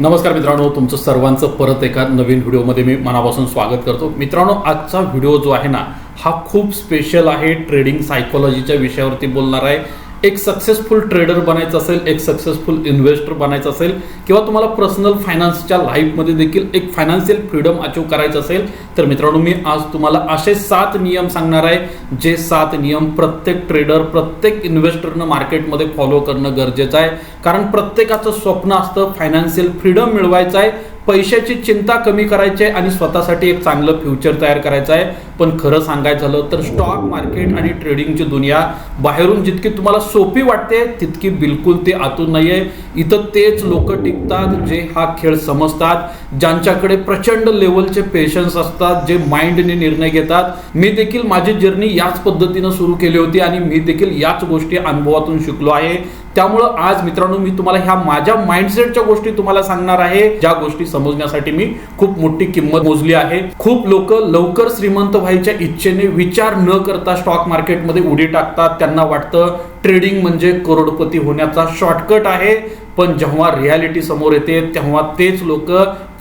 नमस्कार मित्रांनो तुमचं सर्वांचं परत एका नवीन व्हिडिओमध्ये मी मनापासून स्वागत करतो. मित्रांनो आजचा व्हिडिओ जो आहे ना हा खूप स्पेशल आहे. ट्रेडिंग सायकोलॉजीच्या विषयावरती बोलणार आहे. एक सक्सेसफुल ट्रेडर बनायचं असेल एक सक्सेसफुल इन्व्हेस्टर बनायचं असेल किंवा तुम्हाला पर्सनल फायनान्सच्या लाईफमध्ये देखील एक फायनान्शियल फ्रीडम अचीव करायचं असेल तर मित्रांनो मी आज तुम्हाला असे सात नियम सांगणार आहे जे सात नियम प्रत्येक ट्रेडर प्रत्येक इन्व्हेस्टरनं मार्केटमध्ये फॉलो करणं गरजेचं आहे. कारण प्रत्येकाचं स्वप्न असतं फायनान्शियल फ्रीडम मिळवायचं आहे पैशाची चिंता कमी करायची आहे आणि स्वतःसाठी एक चांगलं फ्युचर तयार करायचं आहे. पण खरं सांगायचं झालं तर स्टॉक मार्केट आणि ट्रेडिंगची दुनिया बाहेरून जितकी तुम्हाला सोपी वाटते तितकी बिलकुल ते आतून नाही आहे इथं तेच लोक टिकतात जे हा खेळ समजतात ज्यांच्याकडे प्रचंड लेवलचे पेशन्स असतात जे माइंडने निर्णय घेतात. मी देखील माझी जर्नी याच पद्धतीनं सुरू केली होती आणि मी देखील याच गोष्टी अनुभवातून शिकलो आहे. त्यामुळं आज मित्रांनो मी तुम्हाला ह्या माझ्या माइंडसेटच्या गोष्टी तुम्हाला सांगणार आहे. ज्या गोष्टी समजण्यासाठी मी खूप मोठी किंमत मोजली आहे. खूप लोक लवकर श्रीमंत व्हायच्या इच्छेने विचार न करता स्टॉक मार्केटमध्ये उडी टाकतात. त्यांना वाटतं ट्रेडिंग म्हणजे करोडपती होण्याचा शॉर्टकट आहे. पण जेव्हा रियालिटी समोर येते तेव्हा तेच लोक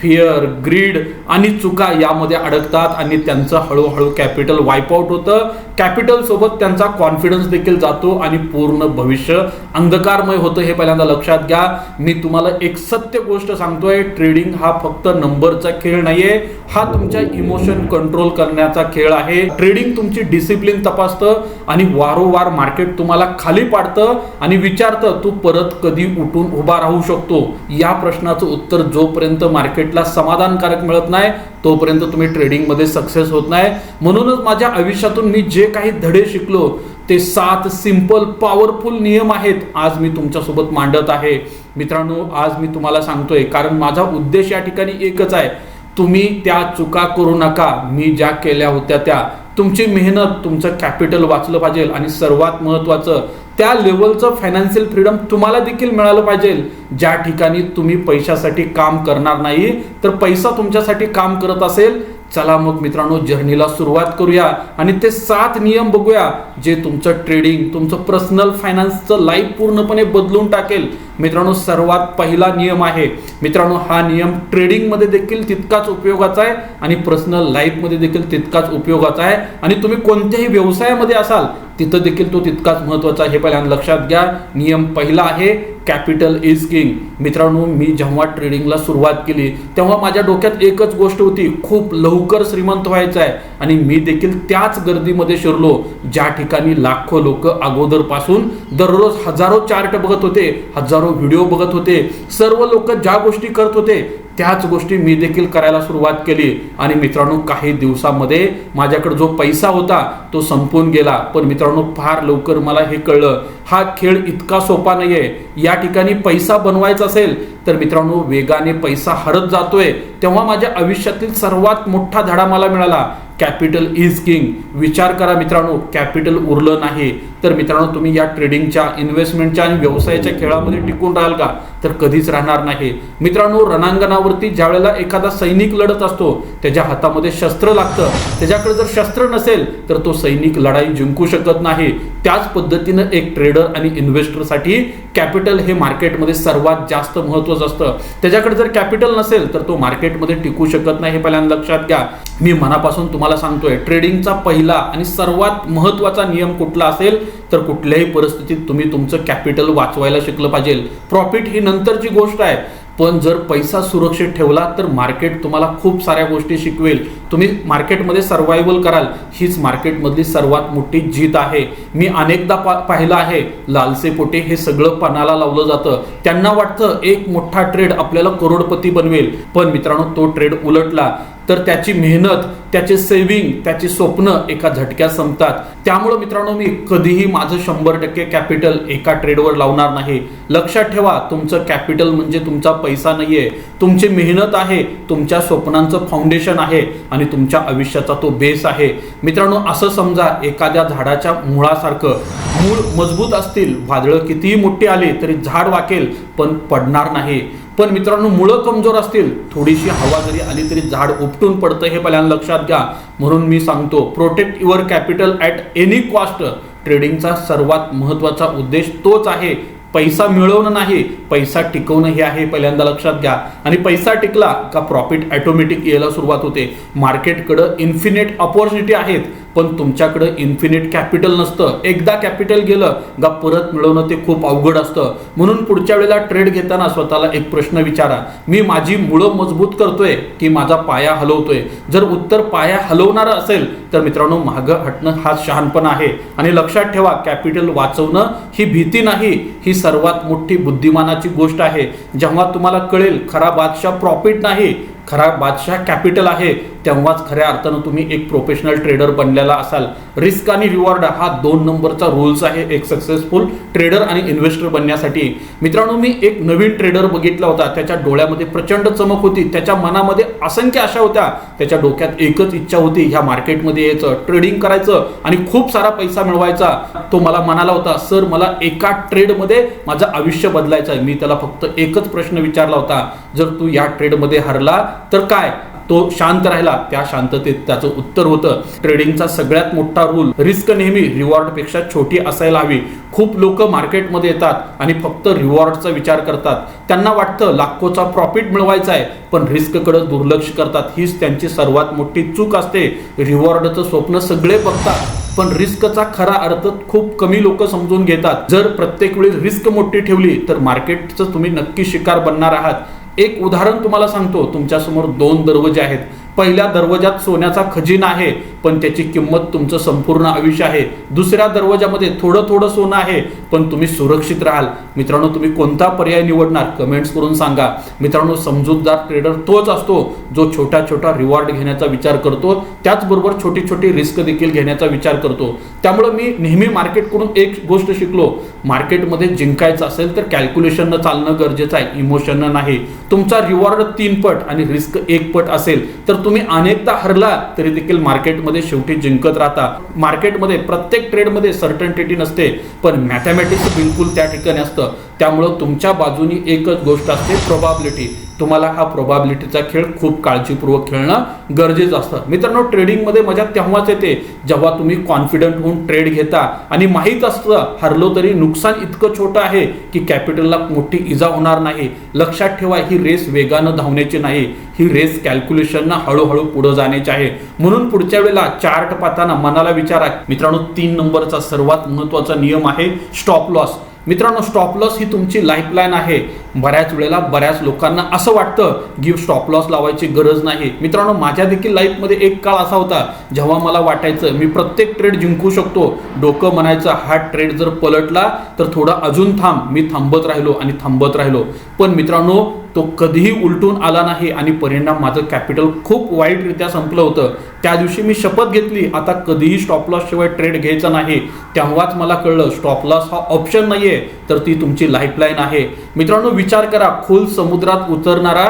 फिअर ग्रीड आणि चुका यामध्ये अडकतात आणि त्यांचं हळूहळू कॅपिटल वाईपआउट होतं. कॅपिटल सोबत त्यांचा कॉन्फिडन्स देखील जातो आणि पूर्ण भविष्य अंधकारमय होतं हे पहिल्यांदा लक्षात घ्या. मी तुम्हाला एक सत्य गोष्ट सांगतोय ट्रेडिंग हा फक्त नंबरचा खेळ नाहीये हा तुमच्या इमोशन कंट्रोल करण्याचा खेळ आहे. ट्रेडिंग तुमची डिसिप्लिन तपासतं आणि वारंवार मार्केट तुम्हाला खाली पाडतं आणि विचारतं तू परत कधी उठून उभा राहू शकतो? या प्रश्नाचं उत्तर जोपर्यंत मार्केट मार्केटला समाधानकारक मिळत नाही तोपर्यंत तुम्ही ट्रेडिंगमध्ये सक्सेस होत नाही. म्हणूनच माझ्या आयुष्यातून मी जे काही धडे शिकलो ते सात सिंपल पॉवरफुल नियम आहेत आज मी तुमच्यासोबत मांडत आहे. मित्रांनो आज मी तुम्हाला सांगतोय कारण माझा उद्देश या ठिकाणी एकच आहे तुम्ही त्या चुका करू नका. मी ज्या केल्या होत्या त्या. तुमची मेहनत तुमचं कॅपिटल वाचलं पाहिजे. आणि सर्वात महत्त्वाचं त्या लेवलचं फायनान्शियल फ्रीडम तुम्हाला देखील मिळालं पाहिजे. ज्या ठिकाणी तुम्ही पैशासाठी काम करणार नाही तर पैसा तुमच्यासाठी काम करत असेल चला मग मित्रांनो जर्नीला सुरुवात करूया. आणि ते सात नियम बघूया जे तुमचं ट्रेडिंग तुमचं पर्सनल फायनान्सचं लाईफ पूर्णपणे बदलून टाकेल. मित्रांनो सर्वात पहिला नियम आहे. मित्रांनो हा नियम ट्रेडिंगमध्ये देखील तितकाच उपयोगाचा आहे आणि पर्सनल लाईफमध्ये देखील तितकाच उपयोगाचा आहे. आणि तुम्ही कोणत्याही व्यवसायामध्ये असाल तिथं देखील तो तितकाच महत्त्वाचा आहे. हे पहिल्यांदा लक्षात घ्या. नियम पहिला आहे कॅपिटल इज किंग मित्रांनो मी जेव्हा ट्रेडिंगला सुरुवात केली तेव्हा माझ्या डोक्यात एकच गोष्ट होती खूप लवकर श्रीमंत व्हायचं आहे. आणि मी देखील त्याच गर्दीमध्ये शिरलो ज्या ठिकाणी लाखो लोक अगोदरपासून दररोज हजारो चार्ट बघत होते हजारो व्हिडिओ बघत होते. सर्व लोक ज्या गोष्टी करत होते त्याच गोष्टी मी देखील करायला सुरुवात केली. आणि मित्रांनो काही दिवसामध्ये माझ्याकडे जो पैसा होता तो संपून गेला. पण मित्रांनो फार लवकर मला हे कळलं. हा खेळ इतका सोपा नाहीये. या ठिकाणी पैसा बनवायचा असेल तर मित्रांनो वेगाने पैसा हरत जातोय. तेव्हा माझ्या आयुष्यातील सर्वात मोठा धडा मला मिळाला. Capital is king. विचार करा मित्रांनो कॅपिटल उरलं नाही. तर मित्रांनो तुम्ही या ट्रेडिंगच्या इन्व्हेस्टमेंटच्या आणि व्यवसायाच्या खेळामध्ये टिकून राहाल का? तर कधीच राहणार नाही. मित्रांनो रणांगणावरती ज्या वेळेला एखादा सैनिक लढत असतो त्याच्या हातामध्ये शस्त्र लागतं. त्याच्याकडे जर शस्त्र नसेल तर तो सैनिक लढाई जिंकू शकत नाही. त्याच पद्धतीनं एक ट्रेडर आणि इन्व्हेस्टरसाठी कॅपिटल हे मार्केटमध्ये सर्वात जास्त महत्त्वाचं असतं. त्याच्याकडे जर कॅपिटल नसेल तर तो मार्केटमध्ये टिकू शकत नाही हे पहिल्यांदा लक्षात घ्या. मी मनापासून तुम्हाला सांगतोय ट्रेडिंगचा पहिला आणि सर्वात महत्त्वाचा नियम कुठला असेल? तर कुठल्याही परिस्थितीत तुम्ही तुमचं कॅपिटल वाचवायला शिकलं पाहिजे. प्रॉफिट ही नंतरची गोष्ट आहे. पण जर पैसा सुरक्षित ठेवला तर मार्केट तुम्हाला खूप साऱ्या गोष्टी शिकवेल. तुम्ही मार्केटमध्ये सर्वायवल कराल. हीच मार्केटमधली सर्वात मोठी जीत आहे. मी अनेकदा पा पाहिलं आहे. लालसेपोटे हे सगळं पणाला लावलं जातं. त्यांना वाटतं एक मोठा ट्रेड आपल्याला करोडपती बनवेल. पण मित्रांनो तो ट्रेड उलटला. तर त्याची मेहनत त्याचे सेव्हिंग त्याची स्वप्न एका झटक्यात संपतात. त्यामुळं मित्रांनो मी कधीही माझं शंभर टक्के कॅपिटल एका ट्रेडवर लावणार नाही. लक्षात ठेवा तुमचं कॅपिटल म्हणजे तुमचा पैसा नाही आहे तुमची मेहनत आहे तुमच्या स्वप्नांचं फाउंडेशन आहे आणि तुमच्या आयुष्याचा तो बेस आहे. मित्रांनो असं समजा एखाद्या झाडाच्या मुळासारखं मूळ मजबूत असतील वादळं कितीही मोठी आली तरी झाड वाकेल पण पडणार नाही. पण मित्रांनो मुळं कमजोर असतील. थोडीशी हवा जरी आली तरी झाड उपटून पडतं हे पहिल्यांदा लक्षात घ्या. म्हणून मी सांगतो protect your capital at any cost ट्रेडिंगचा सर्वात महत्त्वाचा उद्देश तोच आहे. पैसा मिळवणं नाही पैसा टिकवणं हे आहे पहिल्यांदा लक्षात घ्या. आणि पैसा टिकला का प्रॉफिट ॲटोमॅटिक यायला सुरुवात होते. मार्केटकडं इन्फिनेट ऑपॉर्च्युनिटी आहेत. पण तुमच्याकडं इन्फिनिट कॅपिटल नसतं. एकदा कॅपिटल गेलं गा परत मिळवणं ते खूप अवघड असतं. म्हणून पुढच्या वेळेला ट्रेड घेताना स्वतःला एक प्रश्न विचारा. मी माझी मुळं मजबूत करतोय की माझा पाया हलवतोय? जर उत्तर पाया हलवणारं असेल तर मित्रांनो मागं हटणं हा शहाणपणा आहे. आणि लक्षात ठेवा कॅपिटल वाचवणं ही भीती नाही ही सर्वात मोठी बुद्धिमानाची गोष्ट आहे. जेव्हा तुम्हाला कळेल खरा बादशाह प्रॉफिट नाही खरा बादशाह कॅपिटल आहे. तेव्हाच खऱ्या अर्थानं तुम्ही एक प्रोफेशनल ट्रेडर बनलेला असाल. रिस्क आणि रिवॉर्ड हा दोन नंबरचा रूल्स आहे. एक सक्सेसफुल ट्रेडर आणि इन्व्हेस्टर बनण्यासाठी. मित्रांनो मी एक नवीन ट्रेडर बघितला होता. त्याच्या डोळ्यामध्ये प्रचंड चमक होती. त्याच्या मनामध्ये असंख्य आशा होत्या. त्याच्या डोक्यात एकच इच्छा होती. ह्या मार्केटमध्ये यायचं ट्रेडिंग करायचं आणि खूप सारा पैसा मिळवायचा. तो मला म्हणाला होता सर मला एका ट्रेडमध्ये माझं आयुष्य बदलायचं आहे मी त्याला फक्त एकच प्रश्न विचारला होता. जर तू या ट्रेडमध्ये हरला तर काय? तो शांत राहिला. त्या शांततेत त्याचं उत्तर होतं. ट्रेडिंगचा सगळ्यात मोठा रूल रिस्क नेहमी रिवॉर्डपेक्षा छोटी असायला हवी. खूप लोक मार्केटमध्ये येतात आणि फक्त रिवॉर्डचा विचार करतात. त्यांना वाटतं लाखोचा प्रॉफिट मिळवायचा आहे पण रिस्ककडे दुर्लक्ष करतात. हीच त्यांची सर्वात मोठी चूक असते. रिवॉर्डचं स्वप्न सगळे बघतात. पण रिस्कचा खरा अर्थ खूप कमी लोक समजून घेतात. जर प्रत्येक वेळी रिस्क मोठी ठेवली तर मार्केटचं तुम्ही नक्की शिकार बनणार आहात. एक उदाहरण तुम्हाला सांगतो. तुमच्यासमोर दोन दरवाजे आहेत. पहिल्या दरवाजात सोन्याचा खजिना आहे पण त्याची किंमत तुमचं संपूर्ण आयुष्य आहे. दुसऱ्या दरवाजामध्ये थोडं थोडं सोनं आहे पण तुम्ही सुरक्षित राहाल. मित्रांनो तुम्ही कोणता पर्याय निवडणार? कमेंट्स करून सांगा. मित्रांनो समजूतदार ट्रेडर तोच असतो जो छोटा छोटा रिवॉर्ड घेण्याचा विचार करतो. त्याचबरोबर छोटी छोटी रिस्क देखील घेण्याचा विचार करतो. त्यामुळे मी नेहमी मार्केटकडून एक गोष्ट शिकलो. मार्केटमध्ये जिंकायचं असेल तर कॅल्क्युलेशननं चालणं गरजेचं आहे. इमोशननं नाही. तुमचा रिवॉर्ड तीन पट आणि रिस्क एक पट असेल तर तुम्ही अनेकदा हरला तरी देखील मार्केटमध्ये शेवटी जिंकत राहता. मार्केटमध्ये प्रत्येक ट्रेडमध्ये सर्टन्टिटी नसते. पण मॅथमॅटिक्स बिलकुल त्या ठिकाणी असतं. त्यामुळं तुमच्या बाजूनी एकच गोष्ट असते प्रोबॅबिलिटी तुम्हाला हा प्रोबॅबिलिटीचा खेळ खूप काळजीपूर्वक खेळणं गरजेचं असतं. मित्रांनो ट्रेडिंगमध्ये मजा तेव्हाच येते जेव्हा तुम्ही कॉन्फिडंट होऊन ट्रेड घेता. आणि माहीत असतं हरलो तरी नुकसान इतकं छोटं आहे की कॅपिटलला मोठी इजा होणार नाही. लक्षात ठेवा ही रेस वेगानं धावण्याची नाही. ही रेस कॅल्क्युलेशननं हळूहळू पुढे जाण्याची आहे. म्हणून पुढच्या वेळेला चार्ट पाहताना मनाला विचारा. मित्रांनो तीन नंबरचा सर्वात महत्त्वाचा नियम आहे स्टॉप लॉस मित्रांनो स्टॉप लॉस ही तुमची लाईफलाईन आहे. बऱ्याच वेळेला बऱ्याच लोकांना असं वाटतं की स्टॉप लॉस लावायची गरज नाही. मित्रांनो माझ्या देखील लाईफमध्ये एक काळ असा होता जेव्हा मला वाटायचं मी प्रत्येक ट्रेड जिंकू शकतो. डोकं म्हणायचं हा ट्रेड जर पलटला तर थोडा अजून थांब मी थांबत राहिलो आणि थांबत राहिलो. पण मित्रांनो तो कधीही उलटून आला नाही आणि परिणाम माझं कॅपिटल खूप वाईटरित्या संपलं होतं. त्या दिवशी मी शपथ घेतली आता कधीही स्टॉप शिवाय ट्रेड घ्यायचा नाही. तेव्हाच मला कळलं स्टॉप लॉस हा ऑप्शन नाही आहे तर ती तुमची लाईफलाईन आहे. मित्रांनो विचार करा खोल समुद्रात उतरणारा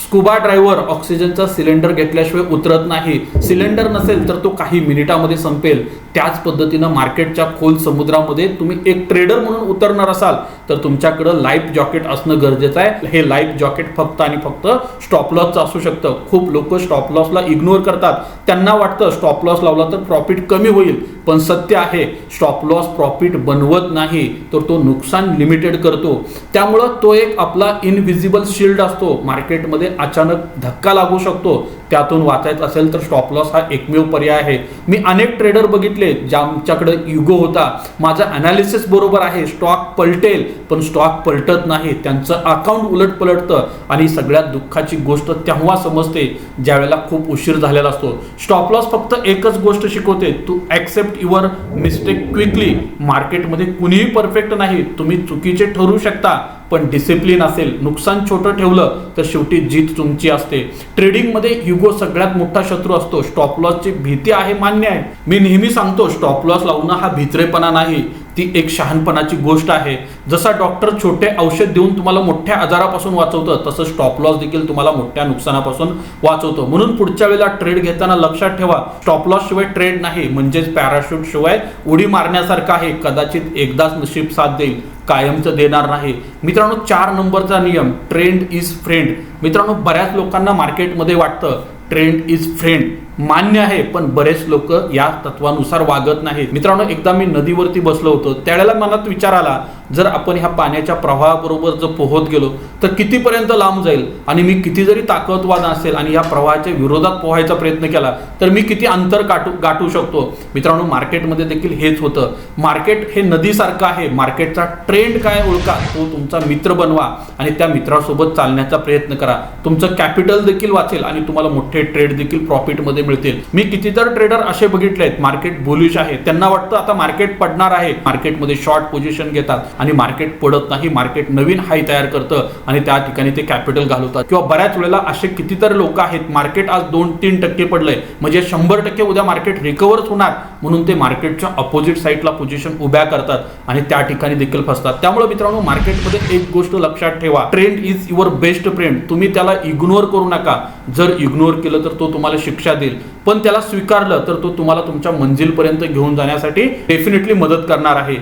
स्कुबा ड्रायव्हर ऑक्सिजनचा सिलेंडर घेतल्याशिवाय उतरत नाही. सिलेंडर नसेल तर तो काही मिनिटामध्ये संपेल. त्याच पद्धतीनं मार्केटच्या खोल समुद्रामध्ये तुम्ही एक ट्रेडर म्हणून उतरणार असाल तर तुमच्याकडं लाईफ जॉकेट असणं गरजेचं आहे. हे लाईफ जॉकेट फक्त आणि फक्त स्टॉप लॉसचं असू शकतं. खूप लोक स्टॉप लॉसला इग्नोर करतात. त्यांना वाटतं स्टॉप लॉस लावला तर प्रॉफिट कमी होईल. पण सत्य आहे स्टॉप लॉस प्रॉफिट बनवत नाही तर तो नुकसान लिमिटेड करतो. त्यामुळं तो एक आपला इनव्हिजिबल शिल्ड असतो. मार्केटमध्ये अचानक धक्का लागू शकतो. त्यातून वाचायचं असेल तर स्टॉप लॉस हा एकमेव पर्याय आहे. मी अनेक ट्रेडर बघितले ज्यांच्याकडे युगो होता. माझा अनालिसिस बरोबर आहे स्टॉक पलटेल पण स्टॉक पलटत नाही. त्यांचं अकाउंट उलट पलटतं आणि सगळ्यात दुःखाची गोष्ट तेव्हा समजते ज्या वेळेला खूप उशीर झालेला असतो. स्टॉप लॉस फक्त एकच गोष्ट शिकवते तू ॲक्सेप्ट युअर मिस्टेक क्विकली मार्केटमध्ये कुणीही परफेक्ट नाही तुम्ही चुकीचे ठरू शकता पण डिसिप्लिन असेल. नुकसान छोटं ठेवलं तर शेवटी जीत तुमची असते. ट्रेडिंगमध्ये युगो सगळ्यात मोठा शत्रू असतो. स्टॉप लॉसची भीती आहे मान्य आहे. मी नेहमी सांगतो स्टॉप लॉस लावणं हा भित्रेपणा नाही. ती एक शहाणपणाची गोष्ट आहे. जसा डॉक्टर छोटे औषध देऊन तुम्हाला मोठ्या आजारापासून वाचवतं तसं स्टॉप लॉस देखील तुम्हाला मोठ्या नुकसानापासून वाचवतं. म्हणून पुढच्या वेळेला ट्रेड घेताना लक्षात ठेवा स्टॉप लॉस शिवाय ट्रेड नाही. म्हणजेच पॅराशूट शिवाय उडी मारण्यासारखं आहे. कदाचित एकदाच नशीब साथ देईल कायमचं देणार नाही. मित्रांनो चार नंबरचा नियम ट्रेंड इज फ्रेंड मित्रांनो बऱ्याच लोकांना मार्केटमध्ये वाटतं ट्रेंड इज फ्रेंड मान्य आहे पण बरेच लोक या तत्वानुसार वागत नाहीत. मित्रांनो एकदा मी नदीवरती बसलो होतो. त्यावेळेला मनात विचार आला जर आपण ह्या पाण्याच्या प्रवाहाबरोबर जर पोहत गेलो तर कितीपर्यंत लांब जाईल? आणि मी किती जरी ताकदवान असेल आणि या प्रवाहाच्या विरोधात पोहायचा प्रयत्न केला तर मी किती अंतर काटू गाठू शकतो? मित्रांनो मार्केटमध्ये देखील हेच होतं. मार्केट हे नदीसारखं आहे. मार्केटचा ट्रेंड काय ओळखा तो तुमचा मित्र बनवा आणि त्या मित्रासोबत चालण्याचा प्रयत्न करा. तुमचं कॅपिटल देखील वाचेल आणि तुम्हाला मोठे ट्रेड देखील प्रॉफिटमध्ये मिळेल. मिळतील. मी कितीतर ट्रेडर असे बघितले आहेत. मार्केट बुलिश आहे. त्यांना वाटतं आता मार्केट पडणार आहे. मार्केटमध्ये शॉर्ट पोझिशन घेतात आणि मार्केट पडत नाही. मार्केट नवीन हाय तयार करतं आणि त्या ठिकाणी ते कॅपिटल घालवतात. किंवा बऱ्याच वेळेला असे कितीतरी लोक आहेत मार्केट आज दोन तीन टक्के पडलंय. म्हणजे शंभर टक्के उद्या मार्केट रिकव्हरच होणार. म्हणून ते मार्केटच्या अपोजिट साईडला पोझिशन उभ्या करतात आणि त्या ठिकाणी देखील फसतात. त्यामुळे मित्रांनो मार्केटमध्ये एक गोष्ट लक्षात ठेवा. Trend is your best friend तुम्ही त्याला इग्नोर करू नका. जर इग्नोर केलं तर तो तुम्हाला शिक्षा देईल. पण त्याला स्वीकारलं तर तो तुम्हाला तुमच्या मंजिलपर्यंत घेऊन जाण्यासाठी डेफिनेटली मदत करणार आहे.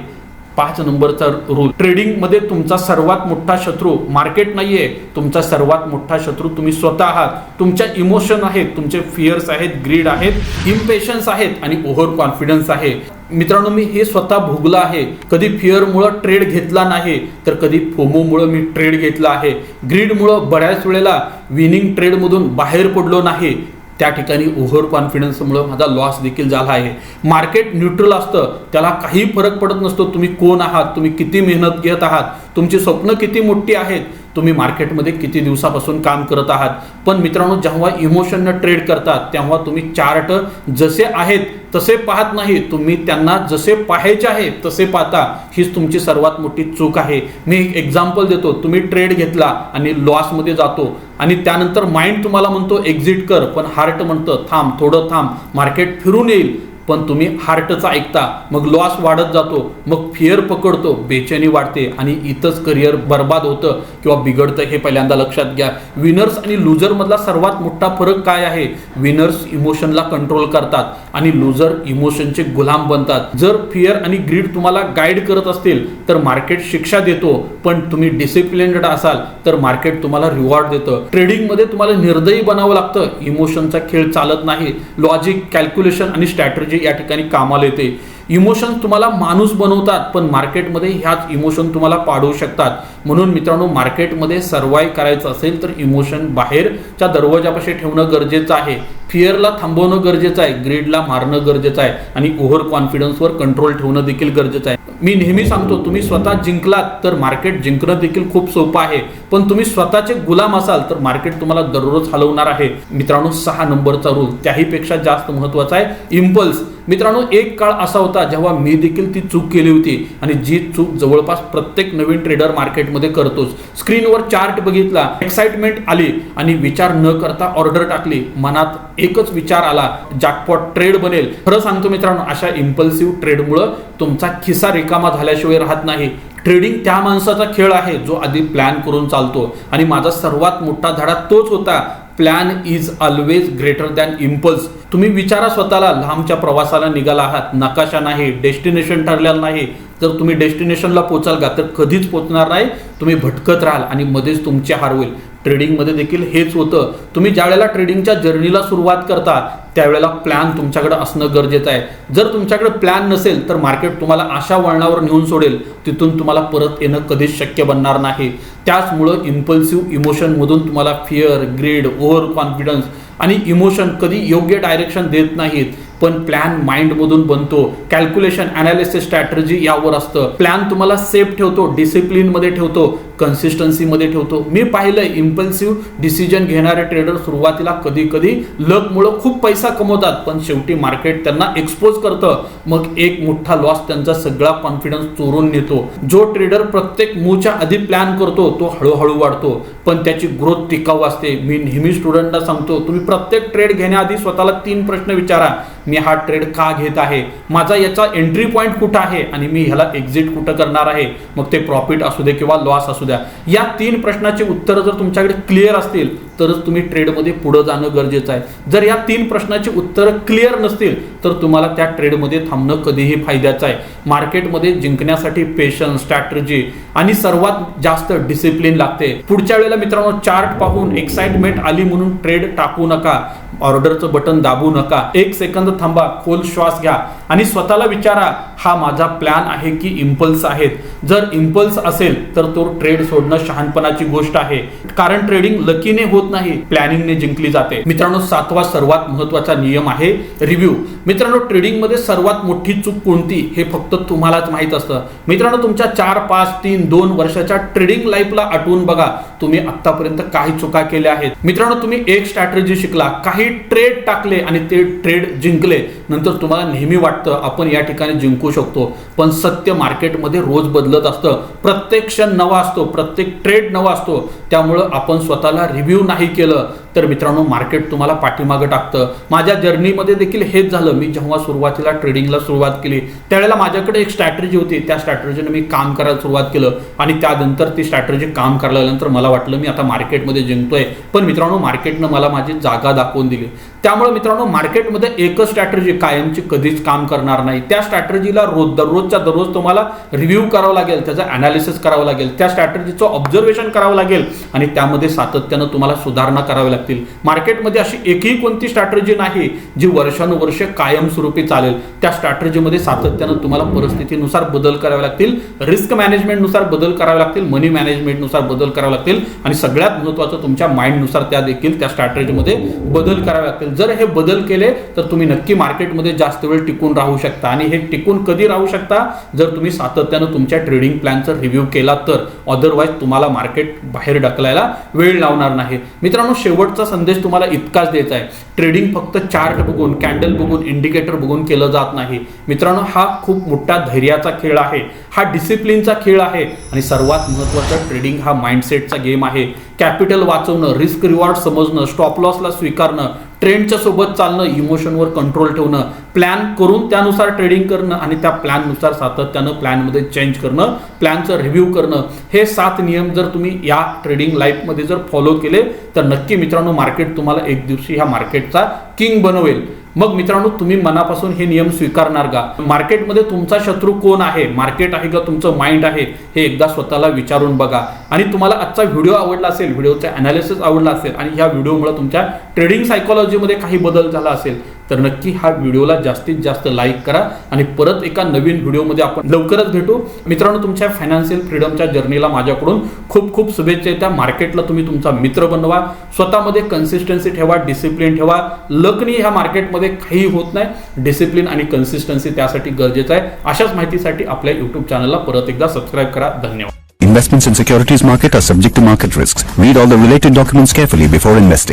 पाच नंबरचा रूल ट्रेडिंगमध्ये तुमचा सर्वात मोठा शत्रू मार्केट नाहीये. तुमचा सर्वात मोठा शत्रू तुम्ही स्वतः आहात. तुमच्या इमोशन आहेत तुमचे फिअर्स आहेत ग्रीड आहेत इम्पेशन्स आहेत आणि ओव्हर कॉन्फिडन्स आहे. मित्रांनो मी हे स्वतः भोगलं आहे. कधी फिअरमुळं ट्रेड घेतला नाही तर कधी फोमोमुळं मी ट्रेड घेतला आहे. ग्रीडमुळं बऱ्याच वेळेला विनिंग ट्रेडमधून बाहेर पडलो नाही. त्या ठिकाणी ओव्हर कॉन्फिडन्समुळं माझा लॉस देखील झाला आहे. मार्केट न्यूट्रल असतं त्याला काही फरक पडत नसतो. तुम्ही कोण आहात? तुम्ही किती मेहनत घेत आहात? तुमची स्वप्न किती मोठी आहेत? तुम्ही मार्केटमध्ये किती दिवसापासून काम करत आहात? पण मित्रांनो जेव्हा इमोशननं ट्रेड करतात तेव्हा तुम्ही चार्ट जसे आहेत तसे पाहत नाही. तुम्ही त्यांना जसे पाहायचे आहे तसे पाहता. हीच तुमची सर्वात मोठी चूक आहे. मी एक एक्झाम्पल देतो. तुम्ही ट्रेड घेतला आणि लॉसमध्ये जातो आणि त्यानंतर माइंड तुम्हाला म्हणतो एक्झिट कर. पण हार्ट म्हणतं थांब थोडं थांब. मार्केट फिरून येईल. पण तुम्ही हार्टचा ऐकता. मग लॉस वाढत जातो. मग फिअर पकडतो. बेचैनी वाढते. आणि इथंच करिअर बर्बाद होतं किंवा बिघडतं हे पहिल्यांदा लक्षात घ्या. विनर्स आणि लुझरमधला सर्वात मोठा फरक काय आहे? विनर्स इमोशनला कंट्रोल करतात आणि लुझर इमोशनचे गुलाम बनतात. जर फिअर आणि ग्रीड तुम्हाला गाईड करत असतील तर मार्केट शिक्षा देतो. पण तुम्ही डिसिप्लिनड असाल तर मार्केट तुम्हाला रिवॉर्ड देतं. ट्रेडिंगमध्ये तुम्हाला निर्दयी बनावं लागतं. इमोशनचा खेळ चालत नाही. लॉजिक कॅल्क्युलेशन आणि स्ट्रॅटर्जी या ठिकाणी कामाला येते. इमोशन तुम्हाला माणूस बनवतात पण मार्केटमध्ये ह्याच इमोशन तुम्हाला पाडवू शकतात. म्हणून मित्रांनो मार्केटमध्ये सर्वाईव्ह करायचं असेल तर इमोशन बाहेरच्या दरवाजापाशी ठेवणं गरजेचं आहे. फिअरला थांबवणं गरजेचं आहे. ग्रीडला मारणं गरजेचं आहे. आणि ओव्हर कॉन्फिडन्सवर कंट्रोल ठेवणं देखील गरजेचं आहे. मी नेहमी सांगतो तुम्ही स्वतः जिंकलात तर मार्केट जिंकणं देखील खूप सोपं आहे. पण तुम्ही स्वतःचे गुलाम असाल तर मार्केट तुम्हाला दररोज हलवणार आहे. मित्रांनो सहा नंबरचा रूल त्याहीपेक्षा जास्त महत्त्वाचा आहे. इम्पल्स मित्रांनो एक काळ असा होता जेव्हा मी देखील ती चूक केली होती आणि जी चूक जवळपास प्रत्येक नवीन ट्रेडर मार्केटमध्ये करतोच. स्क्रीनवर चार्ट बघितला एक्साइटमेंट आली आणि विचार न करता ऑर्डर टाकली. मनात एकच विचार आला जॅकपॉट ट्रेड बनेल. खरं सांगतो मित्रांनो अशा इम्पल्सिव्ह ट्रेडमुळं तुमचा खिसा रिकामा झाल्याशिवाय राहत नाही. ट्रेडिंग त्या माणसाचा खेळ आहे जो आधी प्लॅन करून चालतो. आणि माझा सर्वात मोठा धडा तोच होता. Plan is always greater than impulse तुम्ही विचारा स्वतःला लांबच्या प्रवासाला निघाला आहात नकाशा नाही डेस्टिनेशन ठरलेलं नाही. जर तुम्ही डेस्टिनेशनला पोचाल का तर कधीच पोचणार नाही. तुम्ही भटकत राहाल आणि मध्येच तुमचे हार होईल. ट्रेडिंगमध्ये देखील हेच होतं. तुम्ही ज्या वेळेला ट्रेडिंगच्या जर्नीला सुरुवात करता त्यावेळेला प्लॅन तुमच्याकडे असणं गरजेचं आहे. जर तुमच्याकडे प्लॅन नसेल तर मार्केट तुम्हाला अशा वळणावर नेऊन सोडेल. तिथून तुम्हाला परत येणं कधीच शक्य बनणार नाही. त्याचमुळं इम्पल्सिव्ह इमोशनमधून तुम्हाला फिअर ग्रीड ओव्हर कॉन्फिडन्स आणि इमोशन कधी योग्य डायरेक्शन देत नाहीत. पण प्लॅन माइंडमधून बनतो. कॅल्क्युलेशन अनालिसिस स्ट्रॅटर्जी यावर असतं. प्लॅन तुम्हाला सेफ ठेवतो डिसिप्लिनमध्ये ठेवतो कन्सिस्टन्सीमध्ये ठेवतो. मी पाहिलं इम्पल्सिव्ह डिसिजन घेणारे ट्रेडर सुरुवातीला कधी कधी लकमुळं खूप पैसा कमवतात पण शेवटी मार्केट त्यांना एक्सपोज करतं. मग एक मोठा लॉस त्यांचा सगळा कॉन्फिडन्स चोरून नेतो. जो ट्रेडर प्रत्येक मूवच्या आधी प्लॅन करतो तो हळूहळू वाढतो. पण त्याची ग्रोथ टिकाऊ असते. मी नेहमी स्टुडंटला सांगतो तुम्ही प्रत्येक ट्रेड घेण्याआधी स्वतःला तीन प्रश्न विचारा. मी हा ट्रेड का घेत आहे? माझा याचा एंट्री पॉईंट कुठं आहे? आणि मी ह्याला एक्झिट कुठं करणार आहे? मग ते प्रॉफिट असू दे किंवा लॉस असू द्या. या तीन प्रश्नाची उत्तरं जर तुमच्याकडे क्लिअर असतील तरच तुम्ही ट्रेडमध्ये पुढं जाणं गरजेचं आहे. जर या तीन प्रश्नाची उत्तरं क्लिअर नसतील तर तुम्हाला त्या ट्रेडमध्ये थांबणं कधीही फायद्याचं आहे. मार्केटमध्ये जिंकण्यासाठी पेशन्स स्ट्रॅटर्जी आणि सर्वात जास्त डिसिप्लिन लागते. पुढच्या वेळेला मित्रांनो चार्ट पाहून एक्साइटमेंट आली म्हणून ट्रेड टाकू नका. ऑर्डरचं बटन दाबू नका. एक सेकंद थांबा खोल श्वास घ्या आणि स्वतःला विचारा हा माझा प्लॅन आहे की इम्पल्स आहेत. जर इम्पल्स असेल तर तो ट्रेड सोडणं शहाणपणाची गोष्ट आहे. कारण ट्रेडिंग लकीने होत नाही प्लॅनिंगने जिंकली जाते. मित्रांनो सातवा सर्वात महत्त्वाचा नियम आहे रिव्ह्यू मित्रांनो ट्रेडिंगमध्ये सर्वात मोठी चूक कोणती हे फक्त तुम्हालाच माहीत असतं. मित्रांनो तुमच्या चार पाच तीन दोन वर्षाच्या ट्रेडिंग लाईफला आठवून बघा. तुम्ही आतापर्यंत काही चुका केल्या आहेत. मित्रांनो तुम्ही एक स्ट्रॅटेजी शिकला काही ट्रेड टाकले आणि ते ट्रेड जिंकले. नंतर तुम्हाला नेहमी वाटतं आपण या ठिकाणी जिंकू शकतो. पण सत्य मार्केटमध्ये रोज बदलत असतं. प्रत्येक क्षण नवा असतो प्रत्येक ट्रेड नवा असतो. त्यामुळं आपण स्वतःला रिव्ह्यू नाही केलं. तर मित्रांनो मार्केट तुम्हाला पाठीमागं टाकतं. माझ्या जर्नीमध्ये देखील हेच झालं. मी जेव्हा सुरुवातीला ट्रेडिंगला सुरुवात केली त्यावेळेला माझ्याकडे एक स्ट्रॅटर्जी होती. त्या स्ट्रॅटेजीने मी काम करायला सुरुवात केलं आणि त्यानंतर ती स्ट्रॅटेजी काम करायला मला वाटलं मी आता मार्केटमध्ये जिंकतोय. पण मित्रांनो मार्केटनं मला माझी जागा दाखवून दिली. त्यामुळे मित्रांनो मार्केटमध्ये एकच स्ट्रॅटर्जी कायमची कधीच काम करणार नाही. त्या स्ट्रॅटेजीला रोज दररोजच्या दररोज तुम्हाला रिव्ह्यू करावं लागेल त्याचं अनालिसिस करावं लागेल. त्या स्ट्रॅटर्जीचं ऑब्झर्वेशन करावं लागेल आणि त्यामध्ये सातत्यानं तुम्हाला सुधारणा करावी लागेल. लागतील. मार्केटमध्ये अशी एकही कोणती स्ट्रॅटर्जी नाही जी वर्षानुवर्षे कायमस्वरूपी चालेल. त्या स्ट्रॅटर्जीमध्ये सातत्यानं तुम्हाला परिस्थितीनुसार बदल करावे लागतील. रिस्क मॅनेजमेंटनुसार बदल करावे लागतील. मनी मॅनेजमेंटनुसार बदल करावे लागतील. आणि सगळ्यात महत्त्वाचं तुमच्या माइंडनुसार त्या देखील त्या स्ट्रॅटर्जीमध्ये बदल करावे लागतील. जर हे बदल केले तर तुम्ही नक्की मार्केटमध्ये जास्त वेळ टिकून राहू शकता. आणि हे टिकून कधी राहू शकता? जर तुम्ही सातत्यानं तुमच्या ट्रेडिंग प्लॅनचा रिव्ह्यू केला तर. अदरवाईज तुम्हाला मार्केट बाहेर ढकलायला वेळ लावणार नाही. मित्रांनो शेवट शेवटचा संदेश तुम्हाला इतकाच द्यायचा आहे. ट्रेडिंग फक्त चार्ट बघून कॅन्डल बघून इंडिकेटर बघून केलं जात नाही. मित्रांनो हा खूप मोठा धैर्याचा खेळ आहे. हा डिसिप्लिनचा खेळ आहे. आणि सर्वात महत्त्वाचा ट्रेडिंग हा माइंडसेटचा गेम आहे. कॅपिटल वाचवणं रिस्क रिवॉर्ड समजणं स्टॉप लॉसला स्वीकारणं ट्रेंडच्या सोबत चालणं इमोशनवर कंट्रोल ठेवणं प्लॅन करून त्यानुसार ट्रेडिंग करणं आणि त्या प्लॅननुसार सातत्यानं प्लॅनमध्ये चेंज करणं प्लॅनचं रिव्ह्यू करणं हे सात नियम जर तुम्ही या ट्रेडिंग लाईफमध्ये जर फॉलो केले तर नक्की मित्रांनो मार्केट तुम्हाला एक दिवशी ह्या मार्केटचा किंग बनवेल. मग मित्रांनो तुम्ही मनापासून हे नियम स्वीकारणार का? मार्केटमध्ये तुमचा शत्रू कोण आहे? मार्केट आहे का तुमचं माइंड आहे? हे एकदा स्वतःला विचारून बघा. आणि तुम्हाला आजचा व्हिडिओ आवडला असेल व्हिडिओचा अनालिसिस आवडला असेल आणि ह्या व्हिडिओमुळे तुमच्या ट्रेडिंग सायकॉलॉजीमध्ये काही बदल झाला असेल तर नक्की हा व्हिडिओला जास्तीत जास्त लाईक करा आणि परत एका नवीन व्हिडिओमध्ये आपण लवकरच भेटू. मित्रांनो तुमच्या फायनान्शियल फ्रीडमच्या जर्नीला माझ्याकडून खूप खूप शुभेच्छा. येत्या मार्केटला तुम्ही तुमचा मित्र बनवा. स्वतःमध्ये कन्सिस्टन्सी ठेवा डिसिप्लिन ठेवा. लकनी ह्या मार्केटमध्ये काही होत नाही. डिसिप्लिन आणि कन्सिस्टन्सी त्यासाठी गरजेचं आहे. अशाच माहितीसाठी आपल्या युट्यूब चॅनलला परत एकदा सबस्क्राईब करा. धन्यवाद. Investments in securities market are subject to market risks. Read all the related documents carefully before investing.